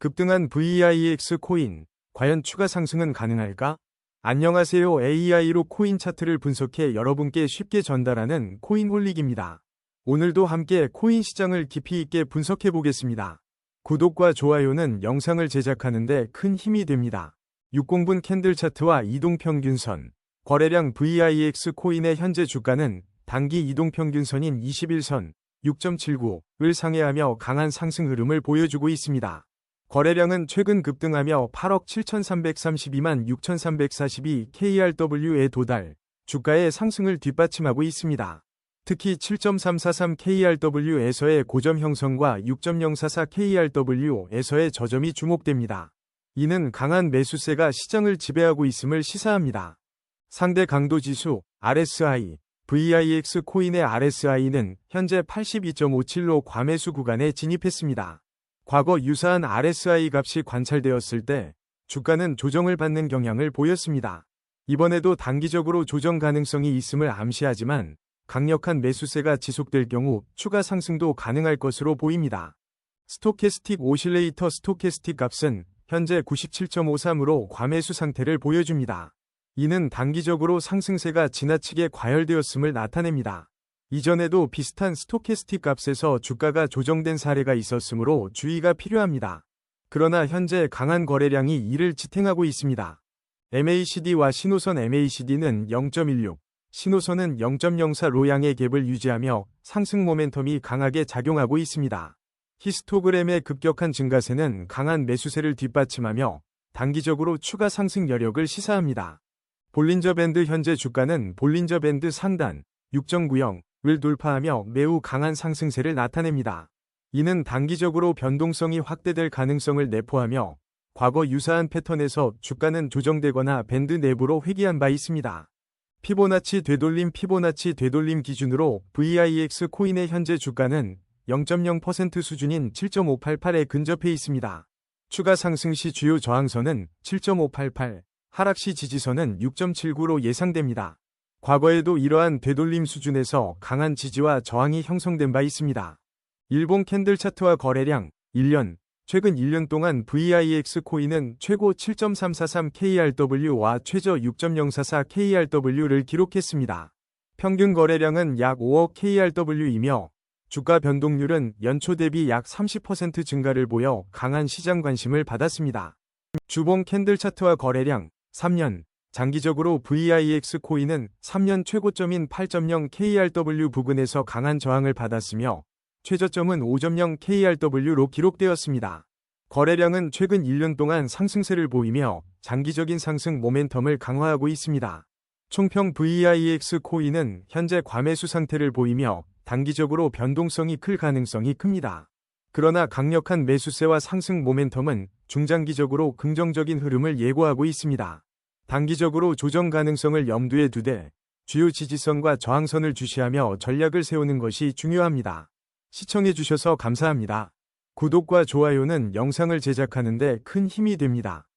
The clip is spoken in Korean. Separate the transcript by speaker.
Speaker 1: 급등한 VIX 코인, 과연 추가 상승은 가능할까? 안녕하세요. AI로 코인 차트를 분석해 여러분께 쉽게 전달하는 코인홀릭입니다. 오늘도 함께 코인 시장을 깊이 있게 분석해 보겠습니다. 구독과 좋아요는 영상을 제작하는데 큰 힘이 됩니다. 60분 캔들 차트와 이동평균선, 거래량 VIX 코인의 현재 주가는 단기 이동평균선인 21선 6.79을 상회하며 강한 상승 흐름을 보여주고 있습니다. 거래량은 최근 급등하며 8억 7,332만 6,342 KRW에 도달, 주가의 상승을 뒷받침하고 있습니다. 특히 7.343 KRW에서의 고점 형성과 6.044 KRW에서의 저점이 주목됩니다. 이는 강한 매수세가 시장을 지배하고 있음을 시사합니다. 상대 강도 지수 RSI, VIX 코인의 RSI는 현재 82.57로 과매수 구간에 진입했습니다. 과거 유사한 RSI 값이 관찰되었을 때 주가는 조정을 받는 경향을 보였습니다. 이번에도 단기적으로 조정 가능성이 있음을 암시하지만 강력한 매수세가 지속될 경우 추가 상승도 가능할 것으로 보입니다. 스토캐스틱 오실레이터 스토캐스틱 값은 현재 97.53으로 과매수 상태를 보여줍니다. 이는 단기적으로 상승세가 지나치게 과열되었음을 나타냅니다. 이전에도 비슷한 스토캐스틱 값에서 주가가 조정된 사례가 있었으므로 주의가 필요합니다. 그러나 현재 강한 거래량이 이를 지탱하고 있습니다. MACD와 신호선 MACD는 0.16, 신호선은 0.04 로양의 갭을 유지하며 상승 모멘텀이 강하게 작용하고 있습니다. 히스토그램의 급격한 증가세는 강한 매수세를 뒷받침하며 단기적으로 추가 상승 여력을 시사합니다. 볼린저 밴드 현재 주가는 볼린저 밴드 상단 6.90 을 돌파하며 매우 강한 상승세를 나타냅니다. 이는 단기적으로 변동성이 확대될 가능성을 내포하며 과거 유사한 패턴에서 주가는 조정되거나 밴드 내부로 회귀한 바 있습니다. 피보나치 되돌림 피보나치 되돌림 기준으로 VIX 코인의 현재 주가는 0.0% 수준인 7.588에 근접해 있습니다. 추가 상승 시 주요 저항선은 7.588, 하락 시 지지선은 6.79로 예상됩니다. 과거에도 이러한 되돌림 수준에서 강한 지지와 저항이 형성된 바 있습니다. 일본 캔들 차트와 거래량 1년 최근 1년 동안 VIX 코인은 최고 7.343 KRW와 최저 6.044 KRW를 기록했습니다. 평균 거래량은 약 5억 KRW이며 주가 변동률은 연초 대비 약 30% 증가를 보여 강한 시장 관심을 받았습니다. 주봉 캔들 차트와 거래량 3년 장기적으로 VIX 코인은 3년 최고점인 8.0 KRW 부근에서 강한 저항을 받았으며 최저점은 5.0 KRW로 기록되었습니다. 거래량은 최근 1년 동안 상승세를 보이며 장기적인 상승 모멘텀을 강화하고 있습니다. 총평 VIX 코인은 현재 과매수 상태를 보이며 단기적으로 변동성이 클 가능성이 큽니다. 그러나 강력한 매수세와 상승 모멘텀은 중장기적으로 긍정적인 흐름을 예고하고 있습니다. 단기적으로 조정 가능성을 염두에 두되 주요 지지선과 저항선을 주시하며 전략을 세우는 것이 중요합니다. 시청해주셔서 감사합니다. 구독과 좋아요는 영상을 제작하는 데 큰 힘이 됩니다.